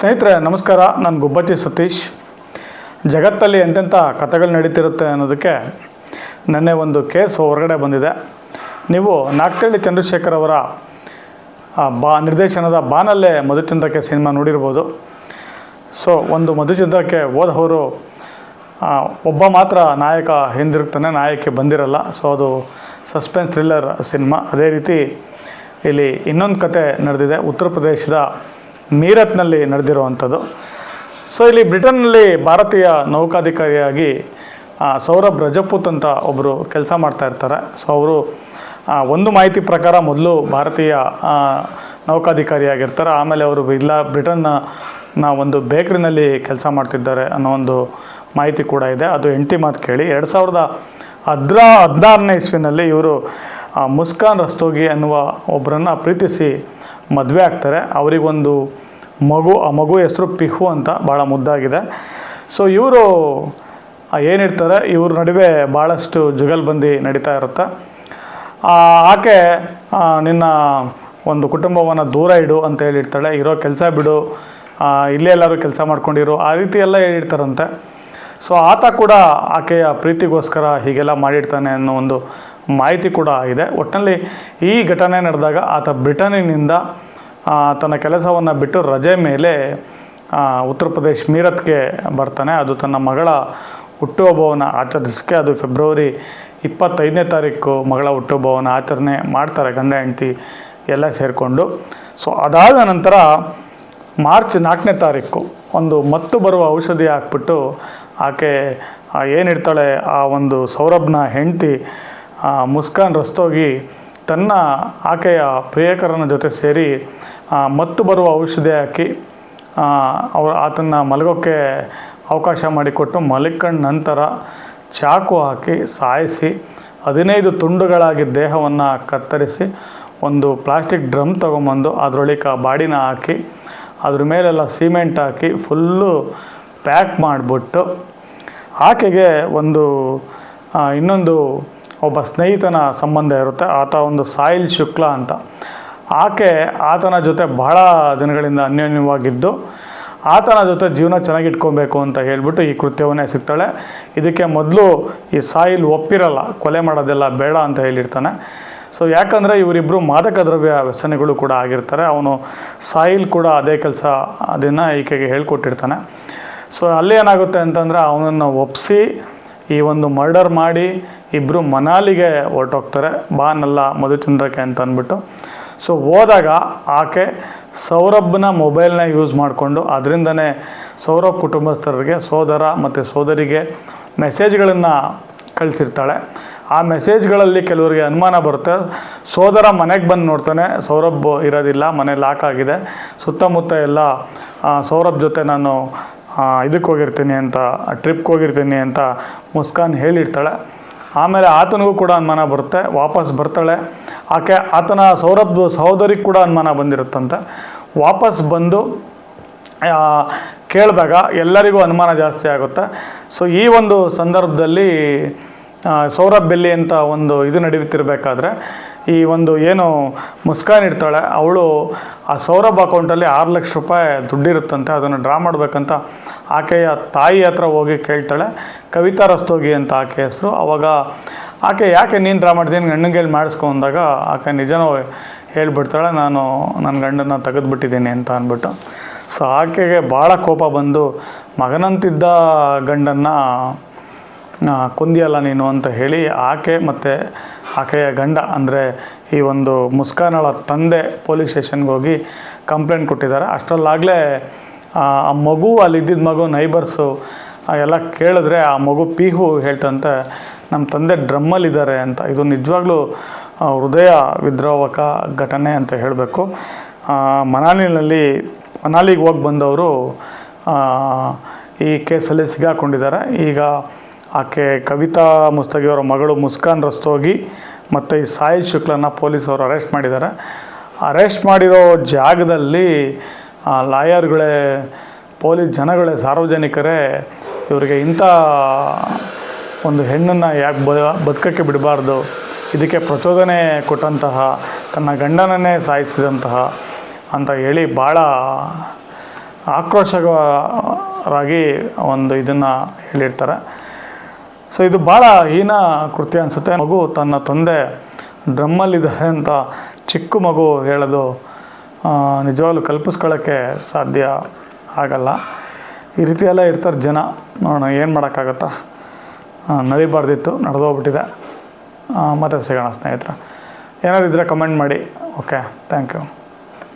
ಸ್ನೇಹಿತರೆ, ನಮಸ್ಕಾರ. ನಾನು ಗುಬ್ಬಚ್ಚಿ ಸತೀಶ್. ಜಗತ್ತಲ್ಲಿ ಎಂತೆಂಥ ಕಥೆಗಳು ನಡೀತಿರುತ್ತೆ ಅನ್ನೋದಕ್ಕೆ ನೆನ್ನೆ ಒಂದು ಕೇಸ್ ಹೊರಗಡೆ ಬಂದಿದೆ. ನೀವು ನಾಗ್ತಳ್ಳಿ ಚಂದ್ರಶೇಖರ್ ಅವರ ಬಾ, ನಿರ್ದೇಶನದ ಬಾನಲ್ಲೇ ಮಧುಚಂದ್ರಕ್ಕೆ ಸಿನಿಮಾ ನೋಡಿರ್ಬೋದು. ಸೊ, ಒಂದು ಮಧುಚಂದ್ರಕ್ಕೆ ಹೋದವರು ಒಬ್ಬ ಮಾತ್ರ ನಾಯಕ ಹಿಂದಿರುಗ್ತಾನೆ, ನಾಯಕಿ ಬಂದಿರಲ್ಲ. ಸೊ, ಅದು ಸಸ್ಪೆನ್ಸ್ ಥ್ರಿಲ್ಲರ್ ಸಿನಿಮಾ. ಅದೇ ರೀತಿ ಇಲ್ಲಿ ಇನ್ನೊಂದು ಕತೆ ನಡೆದಿದೆ. ಉತ್ತರ ಪ್ರದೇಶದ ಮೀರತ್ನಲ್ಲಿ ನಡೆದಿರುವಂಥದ್ದು. ಸೊ ಇಲ್ಲಿ ಬ್ರಿಟನ್ನಲ್ಲಿ ಭಾರತೀಯ ನೌಕಾಧಿಕಾರಿಯಾಗಿ ಸೌರಭ್ ರಜಪೂತ್ ಅಂತ ಒಬ್ಬರು ಕೆಲಸ ಮಾಡ್ತಾ ಇರ್ತಾರೆ. ಸೊ ಅವರು ಒಂದು ಮಾಹಿತಿ ಪ್ರಕಾರ ಮೊದಲು ಭಾರತೀಯ ನೌಕಾಧಿಕಾರಿಯಾಗಿರ್ತಾರೆ. ಆಮೇಲೆ ಅವರು ಇಲ್ಲ, ಬ್ರಿಟನ್ನ, ನ ಒಂದು ಬೇಕ್ರಿನಲ್ಲಿ ಕೆಲಸ ಮಾಡ್ತಿದ್ದಾರೆ ಅನ್ನೋ ಒಂದು ಮಾಹಿತಿ ಕೂಡ ಇದೆ. ಅದು ಎಂಟಿ ಮಾತು ಕೇಳಿ. ಎರಡು ಸಾವಿರದ ಹದ್ರ, ಹದಿನಾರನೇ ಇಸ್ವಿನಲ್ಲಿ ಇವರು ಮುಸ್ಕಾನ್ ರಸ್ತೋಗಿ ಅನ್ನುವ ಒಬ್ಬರನ್ನು ಪ್ರೀತಿಸಿ ಮದುವೆ ಆಗ್ತಾರೆ. ಅವರಿಗೊಂದು ಮಗು, ಆ ಮಗು ಹೆಸರು ಪಿಹು ಅಂತ ಭಾಳ ಮುದ್ದಾಗಿದೆ. ಸೊ ಇವರು ಏನಿರ್ತಾರೆ, ಇವ್ರ ನಡುವೆ ಭಾಳಷ್ಟು ಜುಗಲ್ಬಂದಿ ನಡೀತಾ ಇರುತ್ತೆ. ಆಕೆ ನಿನ್ನ ಒಂದು ಕುಟುಂಬವನ್ನು ದೂರ ಇಡು ಅಂತ ಹೇಳಿರ್ತಾಳೆ. ಇರೋ ಕೆಲಸ ಬಿಡು. ಇಲ್ಲೇ ಎಲ್ಲರೂ ಕೆಲಸ ಮಾಡ್ಕೊಂಡಿರು. ಆ ರೀತಿ ಎಲ್ಲ ಹೇಳಿರ್ತಾರಂತೆ. ಸೊ ಆತ ಕೂಡ ಆಕೆಯ ಪ್ರೀತಿಗೋಸ್ಕರ ಹೀಗೆಲ್ಲ ಮಾಡಿರ್ತಾನೆ ಅನ್ನೋ ಒಂದು ಮಾಹಿತಿ ಕೂಡ ಇದೆ ಒಟ್ಟಿನಲ್ಲಿ ಈ ಘಟನೆ ನಡೆದಾಗ ಆತ ಬ್ರಿಟನಿನಿಂದ ತನ್ನ ಕೆಲಸವನ್ನು ಬಿಟ್ಟು ರಜೆ ಮೇಲೆ ಉತ್ತರ ಪ್ರದೇಶ್ ಮೀರತ್ಗೆ ಬರ್ತಾನೆ. ಅದು ತನ್ನ ಮಗಳ ಹುಟ್ಟುಹಬ್ಬವನ್ನು ಆಚರಿಸೋಕ್ಕೆ ಅದು ಫೆಬ್ರವರಿ ಇಪ್ಪತ್ತೈದನೇ ತಾರೀಕು ಮಗಳ ಹುಟ್ಟುಹಬ್ಬವನ್ನು ಆಚರಣೆ ಮಾಡ್ತಾರೆ, ಗಂಡ, ಹೆಂಡತಿ ಎಲ್ಲ ಸೇರಿಕೊಂಡು. ಸೊ ಅದಾದ ನಂತರ ಮಾರ್ಚ್ ನಾಲ್ಕನೇ ತಾರೀಕು ಒಂದು ಮತ್ತು ಬರುವ ಔಷಧಿ ಹಾಕ್ಬಿಟ್ಟು ಆಕೆ ಏನಿರ್ತಾಳೆ ಆ ಒಂದು ಸೌರಭ್ನ ಹೆಂಡತಿ ಮುಸ್ಕಾನ್ ರಸ್ತೋಗಿ ತನ್ನ ಆಕೆಯ ಪ್ರಿಯಕರನ ಜೊತೆ ಸೇರಿ ಮತ್ತು ಬರುವ ಔಷಧಿ ಹಾಕಿ ಅವ್ರು ಆತನ ಮಲಗೋಕ್ಕೆ ಅವಕಾಶ ಮಾಡಿಕೊಟ್ಟು ಮಲಿಕಂಡ ನಂತರ ಚಾಕು ಹಾಕಿ ಸಾಯಿಸಿ, ಹದಿನೈದು ತುಂಡುಗಳಾಗಿ ದೇಹವನ್ನು ಕತ್ತರಿಸಿ, ಒಂದು ಪ್ಲಾಸ್ಟಿಕ್ ಡ್ರಮ್ ತೊಗೊಂಬಂದು ಅದರೊಳಗೆ ಬಾಡಿನ ಹಾಕಿ, ಅದ್ರ ಮೇಲೆಲ್ಲ ಸಿಮೆಂಟ್ ಹಾಕಿ ಫುಲ್ಲು ಪ್ಯಾಕ್ ಮಾಡಿಬಿಟ್ಟು, ಆಕೆಗೆ ಒಂದು ಇನ್ನೊಂದು ಒಬ್ಬ ಸ್ನೇಹಿತನ ಸಂಬಂಧ ಇರುತ್ತೆ, ಆತ ಒಂದು ಸಾಯಿಲ್ ಶುಕ್ಲ ಅಂತ. ಆಕೆ ಆತನ ಜೊತೆ ಬಹಳ ದಿನಗಳಿಂದ ಅನ್ಯೋನ್ಯವಾಗಿದ್ದು, ಆತನ ಜೊತೆ ಜೀವನ ಚೆನ್ನಾಗಿ ಇಟ್ಕೋಬೇಕು ಅಂತ ಹೇಳ್ಬಿಟ್ಟು ಈ ಕೃತ್ಯವನ್ನೇ ಸಿಗ್ತಾಳೆ ಇದಕ್ಕೆ ಮೊದಲು ಈ ಸಾಯಿಲ್ ಒಪ್ಪಿರಲ್ಲ, ಕೊಲೆ ಮಾಡೋದೆಲ್ಲ ಬೇಡ ಅಂತ ಹೇಳಿರ್ತಾನೆ. ಸೊ ಯಾಕಂದರೆ ಇವರಿಬ್ಬರು ಮಾದಕ ದ್ರವ್ಯ ವ್ಯಸನಗಳು ಕೂಡ ಆಗಿರ್ತಾರೆ. ಅವನು ಸಾಯಿಲ್ ಕೂಡ ಅದೇ ಕೆಲಸ ಅದನ್ನು ಈಕೆಗೆ ಹೇಳ್ಕೊಟ್ಟಿರ್ತಾನೆ. ಸೊ ಅಲ್ಲಿ ಏನಾಗುತ್ತೆ ಅಂತಂದರೆ, ಅವನನ್ನು ಒಪ್ಪಿಸಿ ಈ ಒಂದು ಮರ್ಡರ್ ಮಾಡಿ ಇಬ್ಬರು ಮನಾಲಿಗೆ ಹೊರಟೋಗ್ತಾರೆ. ಬಾನಲ್ಲ ಮಧುಚಂದ್ರಕ್ಕೆ ಅಂತ ಅಂದ್ಬಿಟ್ಟು. ಸೊ ಹೋದಾಗ ಆಕೆ ಸೌರಭ್ನ ಮೊಬೈಲ್ನ ಯೂಸ್ ಮಾಡಿಕೊಂಡು ಅದರಿಂದನೇ ಸೌರಭ್ ಕುಟುಂಬಸ್ಥರಿಗೆ, ಸೋದರ ಮತ್ತು ಸೋದರಿಗೆ ಮೆಸೇಜ್ಗಳನ್ನು ಕಳಿಸಿರ್ತಾಳೆ. ಆ ಮೆಸೇಜ್ಗಳಲ್ಲಿ ಕೆಲವರಿಗೆ ಅನುಮಾನ ಬರುತ್ತೆ. ಸೋದರ ಮನೆಗೆ ಬಂದು ನೋಡ್ತಾನೆ, ಸೌರಭ್ ಇರೋದಿಲ್ಲ, ಮನೆ ಲಾಕ್ ಆಗಿದೆ. ಸುತ್ತಮುತ್ತ ಎಲ್ಲ ಸೌರಭ್ ಜೊತೆ ನಾನು ಇದಕ್ಕೆ ಹೋಗಿರ್ತೀನಿ ಅಂತ ಟ್ರಿಪ್ಗೆ ಹೋಗಿರ್ತೀನಿ ಅಂತ ಮುಸ್ಕಾನ್ ಹೇಳಿರ್ತಾಳೆ. ಆಮೇಲೆ ಆತನಿಗೂ ಕೂಡ ಅನುಮಾನ ಬರುತ್ತೆ, ವಾಪಸ್ ಬರ್ತಾಳೆ. ಆಕೆ, ಆತನ ಸೌರಭ್ ಸಹೋದರಿಗೆ ಕೂಡ ಅನುಮಾನ ಬಂದಿರುತ್ತಂತೆ. ವಾಪಸ್ ಬಂದು ಕೇಳಿದಾಗ ಎಲ್ಲರಿಗೂ ಅನುಮಾನ ಜಾಸ್ತಿ ಆಗುತ್ತೆ. ಸೊ ಈ ಒಂದು ಸಂದರ್ಭದಲ್ಲಿ ಸೌರಭ್ ಬೆಲ್ಲಿ ಅಂತ ಒಂದು ಇದು ನಡೀತಿರ್ಬೇಕಾದ್ರೆ ಈ ಒಂದು ಏನು ಮುಸ್ಕಾನ್ ಇರ್ತಾಳೆ ಅವಳು ಆ ಸೌರಭ್ ಅಕೌಂಟಲ್ಲಿ ಆರು ಲಕ್ಷ ರೂಪಾಯಿ ದುಡ್ಡಿರುತ್ತಂತೆ, ಅದನ್ನು ಡ್ರಾ ಮಾಡಬೇಕಂತ ಆಕೆಯ ತಾಯಿ ಹತ್ರ ಹೋಗಿ ಕೇಳ್ತಾಳೆ, ಕವಿತಾ ರಸ್ತೋಗಿ ಅಂತ ಆಕೆ ಹೆಸರು. ಅವಾಗ ಆಕೆ ಯಾಕೆ ನೀನು ಡ್ರಾ ಮಾಡ್ತೀನಿ ಮಾಡಿಸ್ಕೊ ಅಂದಾಗ ಆಕೆ ನಿಜನೂ ಹೇಳ್ಬಿಡ್ತಾಳೆ, ನಾನು ನನ್ನ ಗಂಡನ ತೆಗೆದುಬಿಟ್ಟಿದ್ದೀನಿ ಅಂತ ಅಂದ್ಬಿಟ್ಟು. ಸೊ ಆಕೆಗೆ ಭಾಳ ಕೋಪ ಬಂದು ಮಗನಂತಿದ್ದ ಗಂಡನ್ನು ಕೊಂದಿಯಲ್ಲ ನೀನು ಅಂತ ಹೇಳಿ ಆಕೆ ಮತ್ತು ಆಕೆಯ ಗಂಡ, ಅಂದರೆ ಈ ಒಂದು ಮುಸ್ಕಾನಳ ತಂದೆ ಪೊಲೀಸ್ ಸ್ಟೇಷನ್ಗೆ ಹೋಗಿ ಕಂಪ್ಲೇಂಟ್ ಕೊಟ್ಟಿದ್ದಾರೆ. ಅಷ್ಟರಲ್ಲಾಗಲೇ, ಆ ಮಗು ಅಲ್ಲಿ ಇದ್ದಿದ್ದ ಮಗು, ನೈಬರ್ಸು ಎಲ್ಲ ಕೇಳಿದ್ರೆ ಆ ಮಗು ಪೀಹು ಹೇಳ್ತಂತೆ ನಮ್ಮ ತಂದೆ ಡ್ರಮ್ಮಲ್ಲಿದ್ದಾರೆ ಅಂತ. ಇದು ನಿಜವಾಗ್ಲೂ ಹೃದಯ ವಿದ್ರೋಹಕ ಘಟನೆ ಅಂತ ಹೇಳಬೇಕು. ಮನಾಲಿನಲ್ಲಿ, ಮನಾಲಿಗೆ ಹೋಗಿ ಬಂದವರು ಈ ಕೇಸಲ್ಲಿ ಸಿಗಾಕೊಂಡಿದ್ದಾರೆ. ಈಗ ಆಕೆ ಕವಿತಾ ಮುಸ್ತಗಿ ಅವರ ಮಗಳು ಮುಸ್ಕಾನ್ ರಸ್ತೋಗಿ ಮತ್ತು ಈ ಸಾಯಿ ಶುಕ್ಲನ್ನು ಪೊಲೀಸವರು ಅರೆಸ್ಟ್ ಮಾಡಿದ್ದಾರೆ. ಅರೆಸ್ಟ್ ಮಾಡಿರೋ ಜಾಗದಲ್ಲಿ ಲಾಯರ್ಗಳೇ, ಪೊಲೀಸ್ ಜನಗಳೇ, ಸಾರ್ವಜನಿಕರೇ, ಇವರಿಗೆ ಇಂಥ ಒಂದು ಹೆಣ್ಣನ್ನು ಯಾಕೆ ಬ, ಬದುಕಕ್ಕೆ ಬಿಡಬಾರ್ದು? ಇದಕ್ಕೆ ಪ್ರಚೋದನೆ ಕೊಟ್ಟಂತಹ, ತನ್ನ ಗಂಡನನ್ನೇ ಸಾಯಿಸಿದಂತಹ ಅಂತ ಹೇಳಿ ಭಾಳ ಆಕ್ರೋಶರಾಗಿ ಒಂದು ಇದನ್ನು ಹೇಳಿರ್ತಾರೆ. ಸೊ ಇದು ಭಾಳ ಹೀನ ಕೃತ್ಯ ಅನಿಸುತ್ತೆ. ಮಗು ತನ್ನ ತಂದೆ ಡ್ರಮ್ಮಲ್ಲಿದ್ದಾರೆ ಅಂತ ಚಿಕ್ಕ ಮಗು ಹೇಳೋದು ನಿಜವಾಗ್ಲೂ ಕಲ್ಪಿಸ್ಕೊಳ್ಳೋಕ್ಕೆ ಸಾಧ್ಯ ಆಗಲ್ಲ. ಈ ರೀತಿ ಎಲ್ಲ ಇರ್ತಾರೆ ಜನ. ನೋಡೋಣ, ಏನು ಮಾಡೋಕ್ಕಾಗತ್ತಾ? ನಡಿಬಾರ್ದಿತ್ತು ನಡೆದೋಗ್ಬಿಟ್ಟಿದೆ. ಮತ್ತೆ ಸಿಗೋಣ ಸ್ನೇಹಿತರೆ. ಏನಾದ್ರು ಇದ್ದರೆ ಕಮೆಂಟ್ ಮಾಡಿ ಓಕೆ ಥ್ಯಾಂಕ್ ಯು